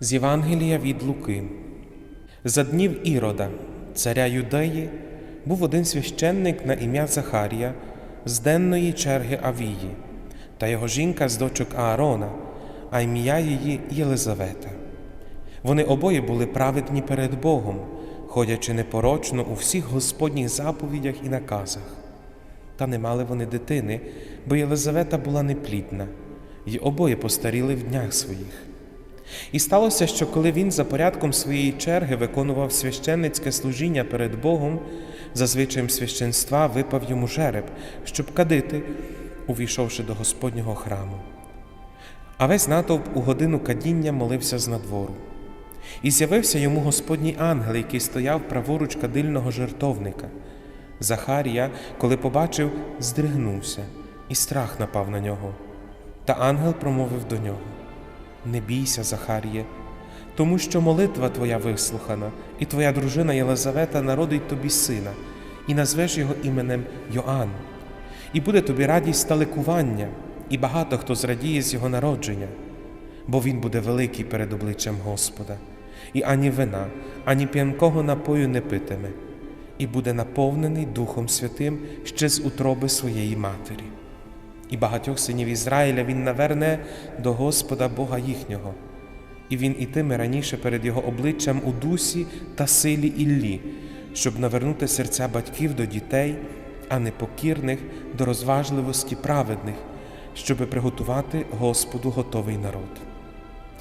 З Євангелія від Луки. За днів Ірода, царя Юдеї, був один священник на ім'я Захарія з денної черги Авії, та його жінка з дочок Аарона, а ім'я її Єлизавета. Вони обоє були праведні перед Богом, ходячи непорочно у всіх Господніх заповідях і наказах. Та не мали вони дитини, бо Єлизавета була неплідна, й обоє постаріли в днях своїх. І сталося, що коли він за порядком своєї черги виконував священницьке служіння перед Богом, за звичаєм священства випав йому жереб, щоб кадити, увійшовши до Господнього храму. А весь натовп у годину кадіння молився з надвору. І з'явився йому Господній ангел, який стояв праворуч кадильного жертовника. Захарія, коли побачив, здригнувся, і страх напав на нього. Та ангел промовив до нього: Не бійся, Захаріє, тому що молитва твоя вислухана, і твоя дружина Єлизавета народить тобі сина, і назвеш його іменем Йоанн. І буде тобі радість та ликування, і багато хто зрадіє з його народження, бо він буде великий перед обличчям Господа, і ані вина, ані п'янкого напою не питиме, і буде наповнений Духом Святим ще з утроби своєї матері. І багатьох синів Ізраїля він наверне до Господа Бога їхнього, і він ітиме раніше перед його обличчям у дусі та силі Іллі, щоб навернути серця батьків до дітей, а непокірних до розважливості праведних, щоби приготувати Господу готовий народ.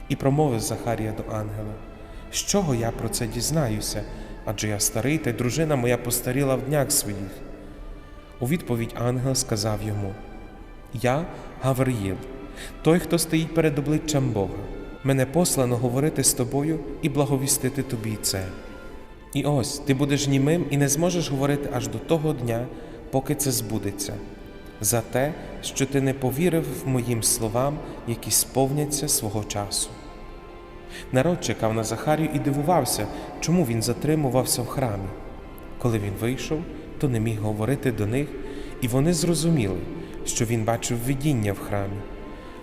І промовив Захарія до ангела: З чого я про це дізнаюся? Адже я старий, та й дружина моя постаріла в днях своїх. У відповідь ангел сказав йому: Я Гавриїл, той, хто стоїть перед обличчям Бога. Мене послано говорити з тобою і благовістити тобі це. І ось ти будеш німим і не зможеш говорити аж до того дня, поки це збудеться, за те, що ти не повірив в моїм словам, які сповняться свого часу. Народ чекав на Захарію і дивувався, чому він затримувався в храмі. Коли він вийшов, то не міг говорити до них, і вони зрозуміли, що він бачив видіння в храмі,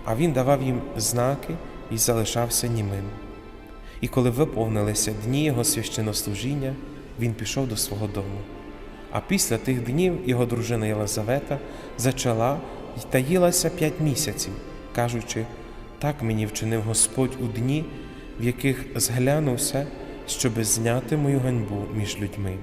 а він давав їм знаки і залишався німим. І коли виповнилися дні його священнослужіння, він пішов до свого дому. А після тих днів його дружина Єлизавета зачала й таїлася п'ять місяців, кажучи, так мені вчинив Господь у дні, в яких зглянувся, щоби зняти мою ганьбу між людьми.